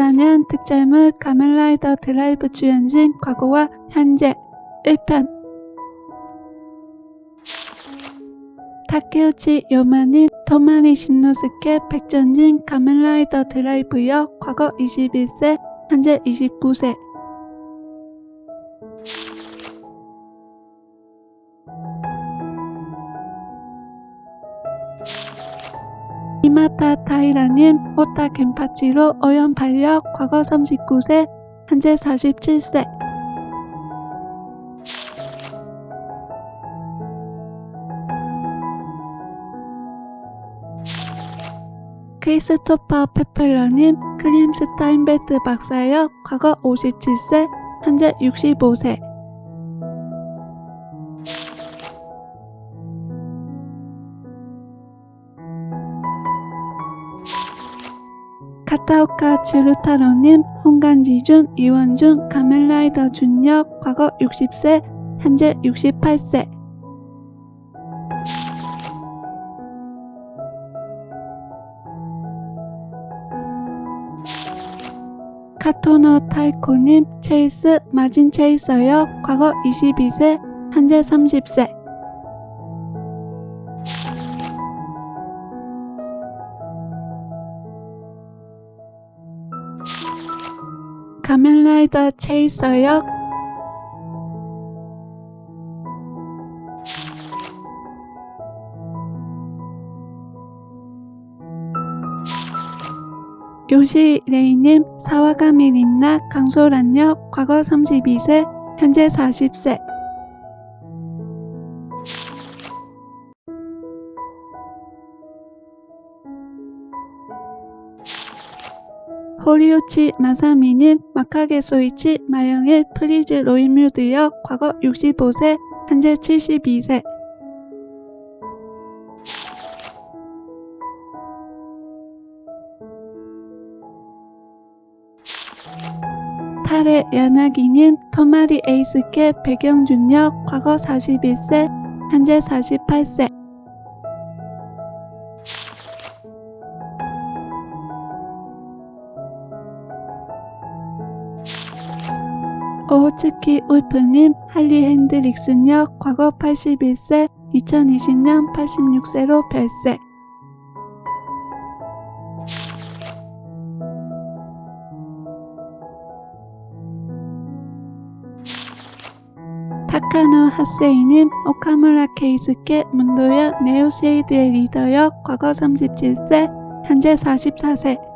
2014년 특촬물 가면라이더 드라이브 주연진 과거와 현재 1편. 타케우치 요마님 토마니 신노스케 백전진 가면라이더 드라이브여 과거 21세 현재 29세 이마타 타이라님 오타 겐파치로 오연 발력 과거 39세 현재 47세. 크리스토퍼 페플러님 크림스타인베트 박사역 과거 57세 현재 65세 카타오카 츠루타로님, 홍간지준, 이원준, 가면라이더 준혁, 과거 60세, 현재 68세. 카토노 타이코님, 체이스, 마진 체이서역, 과거 22세, 현재 30세. 가면라이더 체이서 역 요시 레이님 사와가미 린나 강소란역 과거 32세 현재 40세 호리우치 마사미님 마카게 소이치 마영일 프리즈 로이뮤드역 과거 65세 현재 72세. 타레 야나기님 토마리 에이스케 백영준역 과거 41세 현재 48세 오호츠키 울프님 할리 핸드릭슨역 과거 81세 2020년 86세로 별세. 타카노 하세이님 오카무라 케이스케 문도역 네오세이드의 리더역 과거 37세 현재 44세